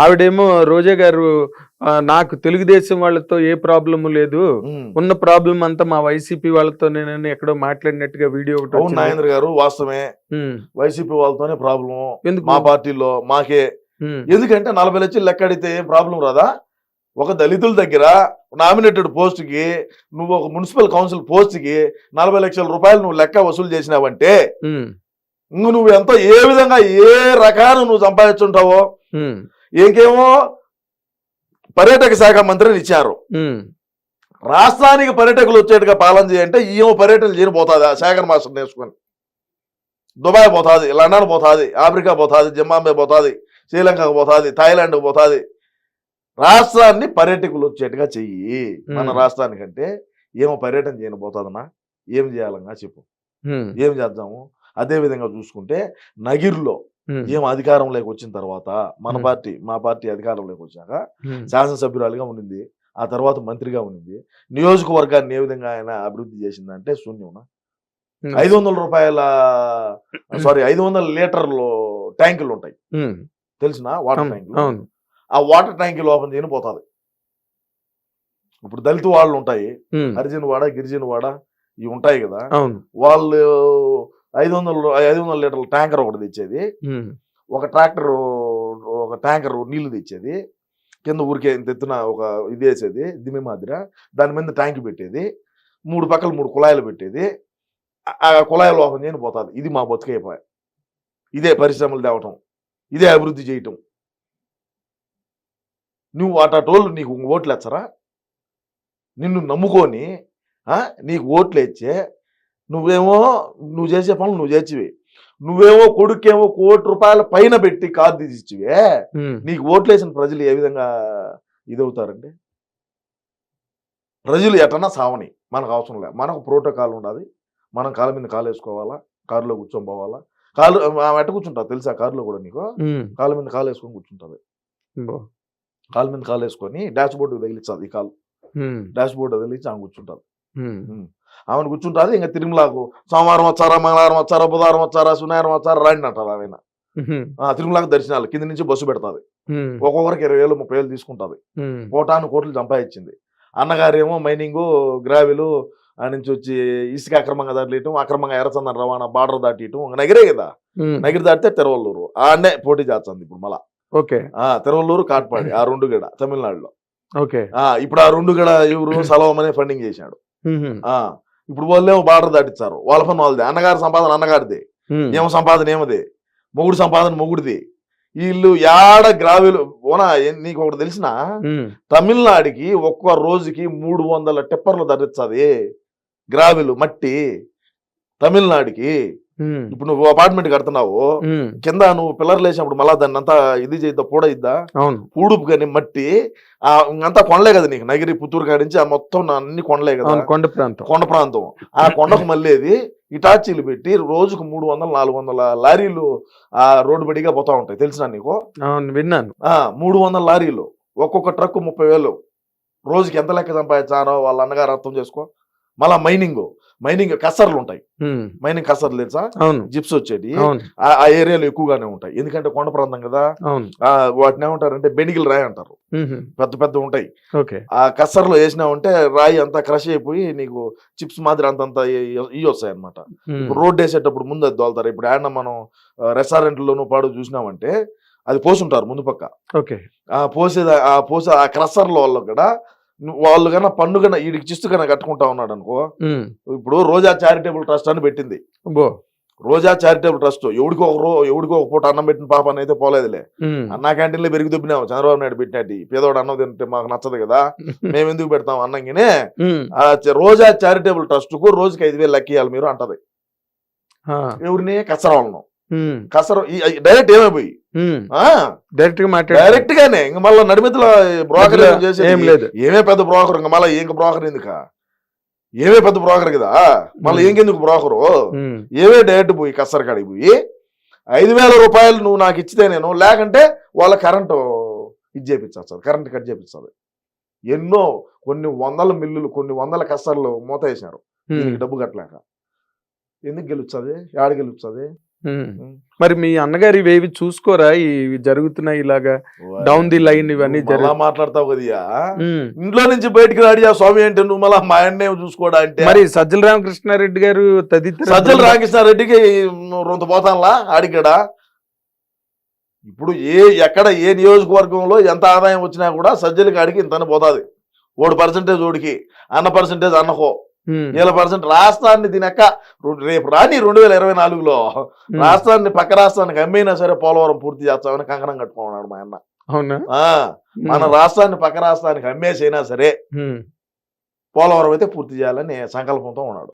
ఆవిడేమో రోజా గారు నాకు తెలుగుదేశం వాళ్ళతో ఏ ప్రాబ్లము లేదు. ఉన్న ప్రాబ్లం అంతా మా వైసీపీ వాళ్ళతో నేను ఎక్కడో మాట్లాడినట్టుగా వీడియో ఒకటి. నాగేంద్ర గారు వాస్తవమే. వైసీపీ వాళ్ళతోనే ప్రాబ్లం ఎందుకు? మా పార్టీలో మాకే. ఎందుకంటే నలభై లక్షలు లెక్క అడిగితే ఏం ప్రాబ్లం రాదా? ఒక దళితుల దగ్గర నామినేటెడ్ పోస్ట్కి నువ్వు ఒక మున్సిపల్ కౌన్సిల్ పోస్ట్కి నలభై లక్షల రూపాయలు నువ్వు లెక్క వసూలు చేసినావంటే నువ్వు ఎంత ఏ విధంగా ఏ రకాన నువ్వు సంపాదించుంటావో ఇంకేమో పర్యాటక శాఖ మంత్రిని ఇచ్చారు. రాష్ట్రానికి పర్యాటకులు వచ్చేట్టుగా పాలన చేయంటే ఈమె పర్యటన చేయబోతుంది ఆ శేఖర్ మాస్టర్ నేర్చుకొని. దుబాయ్ పోతుంది లండన్ పోతుంది ఆఫ్రికా పోతుంది జింబాబే పోతుంది శ్రీలంకకు పోతుంది థాయిలాండ్కి పోతుంది. రాష్ట్రాన్ని పర్యాటకులు వచ్చేట్టుగా చెయ్యి. మన. రాష్ట్రానికంటే ఏమో పర్యటన చేయబోతుందన్నా ఏం చేయాలన్నా చెప్పు. ఏం చేద్దాము? అదే విధంగా చూసుకుంటే నగిరిలో ఏం అధికారంలోకి వచ్చిన తర్వాత మన. పార్టీ మా పార్టీ అధికారంలోకి వచ్చాక శాసనసభ్యురాలుగా ఉండింది ఆ తర్వాత మంత్రిగా ఉండింది. నియోజకవర్గాన్ని ఏ విధంగా ఆయన అభివృద్ధి చేసిందంటే శూన్యం ఉమ్, ఐదు వందల రూపాయల సారీ ఐదు వందల లీటర్లు ట్యాంకులు ఉంటాయి. తెలిసిన వాటర్ ట్యాంకులు? ఆ వాటర్ ట్యాంకులు ఓపెన్ చేయని పోతుంది. ఇప్పుడు దళిత వాళ్ళు ఉంటాయి హరిజన్ వాడ గిరిజన వాడ ఇవి ఉంటాయి కదా. వాళ్ళు ఐదు వందల ఐదు వందల లీటర్ల ట్యాంకర్ ఒకటి తెచ్చేది. ఒక ట్రాక్టర్ ఒక ట్యాంకర్ నీళ్ళు తెచ్చేది. కింద ఊరికే ఇంత ఎత్తున ఒక ఇది వేసేది దిమ్మి మాదిర. దాని మీద ట్యాంక్ పెట్టేది. మూడు పక్కల మూడు కుళాయిలు పెట్టేది. ఆ- కుళాయిలు ఓపెన్ చేయని పోతుంది. ఇది మా బతుకైపోయా ఇదే పరిశ్రమలు తేవటం. ఇదే అభివృద్ధి చేయటం. నువ్వు అటోళ్ళు నీకు ఓట్లు ఎచ్చరా నిన్ను నమ్ముకొని నీకు ఓట్లు ఇచ్చే నువ్వేమో నువ్వు చేసే పనులు నువ్వు చేసివి నువ్వేమో కొడుకేమో కోటి రూపాయల పైన పెట్టి కారు తీసిచ్చివే నీకు ఓట్లేసిన ప్రజలు ఏ విధంగా ఇదవుతారండి? ప్రజలు ఎటన్నా సావని మనకు అవసరం లేదు మనకు ప్రోటోకాల్ ఉండాలి. మనం కాళ్ళ మీద కాలు వేసుకోవాలా? కారులో కూర్చొని పోవాలా? కాలు ఆమె ఎట్ట కూర్చుంటా తెలుసా కారులో కూడా నీకు? కాళ్ళ మీద కాలు వేసుకొని కూర్చుంటుంది కాళ్ళ మీద కాలు వేసుకొని డాష్ బోర్డు తగిలించాలి ఈ కాలు. డాష్ బోర్డు తగిలించి ఆమె కూర్చుంటుంది ఆమెను కూర్చుంటుంది ఇంకా తిరుమలకు సోమవారం వచ్చారా మంగళవారం వచ్చారా బుధవారం వచ్చారా శనివారం వచ్చారా రాండి అంటారు ఆమె తిరుమలకు దర్శనాలు కింద నుంచి బస్సు పెడతాది. ఒక్కొక్కరికి ఇరవై వేలు ముప్పై వేలు తీసుకుంటుంది. కోటాను కోట్లు సంపాదించింది. అన్నగారేమో మైనింగ్ గ్రావెలు ఆ నుంచి వచ్చి ఇసుక అక్రమంగా దాటియటం అక్రమంగా ఎర్రచందన రవాణా బార్డర్ దాటియటం నగిరే కదా. నగిరి దాటితే తిరువల్లూరు. ఆడనే పోటీ చేస్తుంది ఇప్పుడు మళ్ళా. ఓకే. ఆ తిరువల్లూరు కాట్పాడి ఆ రెండు గడ తమిళనాడులో. ఓకే. ఆ ఇప్పుడు ఆ రెండు గడ ఎవరు సలవమనే ఫండింగ్ చేశాడు. ఆ ఇప్పుడు వాళ్ళేమో బార్డర్ దాటిస్తారు వాళ్ళ పని వాళ్ళది. అన్నగారి సంపాదన అన్నగారిది. ఏమో సంపాదన ఏమది. మొగుడు సంపాదన మొగుడిది. వీళ్ళు యాడ గ్రావెలు ఓనా నీకు ఒకటి తెలిసిన తమిళనాడుకి ఒక్క రోజుకి మూడు వందల టిప్పర్లు ధరించది గ్రావెలు మట్టి తమిళనాడుకి. ఇప్పుడు నువ్వు అపార్ట్మెంట్ కడుతున్నావు కింద నువ్వు పిల్లర్లు వేసినప్పుడు మళ్ళా దాన్ని అంతా ఇది చేద్దా పూడ ఇద్దా అవును. ఊడుపు కానీ మట్టి ఆ ఇంకంతా కొండలే కదా నీకు. నగిరి పుత్తూరు కాడి నుంచి ఆ మొత్తం అన్ని కొండలే కదా. కొండ ప్రాంతం. కొండ ప్రాంతం. ఆ కొండకు మళ్ళేది ఇటాచీలు పెట్టి రోజుకు మూడు వందల నాలుగు వందల లారీలు ఆ రోడ్డు బడిగా పోతా ఉంటాయి. తెలిసిన నీకు? విన్నాను. ఆ మూడు వందల లారీలు. ఒక్కొక్క ట్రక్ ముప్పై వేలు. రోజుకి ఎంత లెక్క సంపాదించారో వాళ్ళ అన్నగారు అర్థం చేసుకో. మళ్ళా మైనింగ్ మైనింగ్ కసర్లు ఉంటాయి. మైనింగ్ కసర్లు తెలుసా? జిప్స్ వచ్చేటి. అవును. ఆ- ఏరియాలో ఎక్కువగానే ఉంటాయి. ఎందుకంటే కొండ ప్రాంతం కదా. వాటిని ఏమంటారంటే బెనిగిల్ రాయి అంటారు. పెద్ద పెద్ద ఉంటాయి. ఆ కసర్లో వేసినావంటే రాయి అంతా క్రష్ అయిపోయి నీకు చిప్స్ మాదిరి అంతంత ఇవి వస్తాయి అనమాట రోడ్ వేసేటప్పుడు ముందు అది దోలుతారు ఇప్పుడు ఆయన మనం రెస్టారెంట్లోనూ పాడు చూసినామంటే అది పోసుంటారు ముందు పక్క. ఓకే. ఆ పోసేది ఆ పోసే ఆ క్రషర్ల వాళ్ళు కూడా వాళ్ళు కన్నా పన్ను కన్నా వీడికి చిస్తు కన్నా కట్టుకుంటా ఉన్నాడు అనుకో ఇప్పుడు రోజా చారిటబుల్ ట్రస్ట్ అని పెట్టింది. రోజా చారిటబుల్ ట్రస్ట్ ఎవడికి ఒక రో ఎవడికి ఒక పూట అన్నం పెట్టిన పాప అయితే పోలేదులే. అన్నా క్యాంటీన్లో పెరిగి దుబ్బినాము చంద్రబాబు నాయుడు పెట్టినట్టు. పేదవాడు అన్నం తింటే మాకు నచ్చదు కదా మేము ఎందుకు పెడతాం అన్నంగానే రోజా చారిటబుల్ ట్రస్ట్కు రోజుకి ఐదు వేలు లెక్కియాలి మీరు అంటది. ఎవరిని ఉమ్, కసర డైరెక్ట్ ఏమైపోయి? డైరెక్ట్గా డైరెక్ట్ గానే. ఇంక మళ్ళీ నడిమితల బ్రోకర్ ఏం లేదు. ఏమే పెద్ద బ్రోకర్? ఇంక మళ్ళీ ఇంక బ్రోకర్ ఎందుక? ఏమే పెద్ద బ్రోకర్ కదా? మళ్ళీ. ఇంకెందుకు బ్రోకరు? ఏమే డైరెక్ట్ పోయి కసర కాడికి పోయి? ఐదు వేల రూపాయలు నువ్వు నాకు ఇచ్చితే నేను లేకంటే వాళ్ళ కరెంటు ఇది చేపించాలి కరెంట్ కట్ చేపించాలి ఎన్నో కొన్ని వందల మిల్లులు కొన్ని వందల కసర్లు మూత వేసినారు. డబ్బు కట్టలేక. ఎందుకు గెలుస్తుంది? ఆడ గెలుస్తుంది. మరి మీ అన్నగారు ఇవేవి చూసుకోరా? ఇవి జరుగుతున్నాయి ఇలాగా డౌన్ ది లైన్ ఇవన్నీ మాట్లాడతావు కదయ్యా ఉమ్. ఇంట్లో నుంచి బయటికి రాడియా స్వామి అంటే నువ్వు మళ్ళా మా ఆయన్నే చూసుకోడా అంటే? మరి సజ్జల రామకృష్ణారెడ్డి గారు తదితర సజ్జల రామకృష్ణారెడ్డికి రొంత పోతానులా ఆడికడా ఇప్పుడు ఏ ఎక్కడ ఏ నియోజకవర్గంలో ఎంత ఆదాయం వచ్చినా కూడా సజ్జల కాడికి ఇంతని పోతాది. ఓడి పర్సంటేజ్ ఓడికి అన్న పర్సంటేజ్ అన్నకో. వీళ్ళ పర్సెంట్ రాష్ట్రాన్ని దీనక్క రేపు రాని రెండు వేల ఇరవై నాలుగులో. రాష్ట్రాన్ని పక్క రాష్ట్రానికి అమ్మైనా సరే పోలవరం పూర్తి చేస్తామని కంకణం కట్టుకున్నాడు మా అన్న. అవునా? మన రాష్ట్రాన్ని పక్క రాష్ట్రానికి అమ్మేసైనా సరే. పోలవరం అయితే పూర్తి చేయాలని సంకల్పంతో ఉన్నాడు.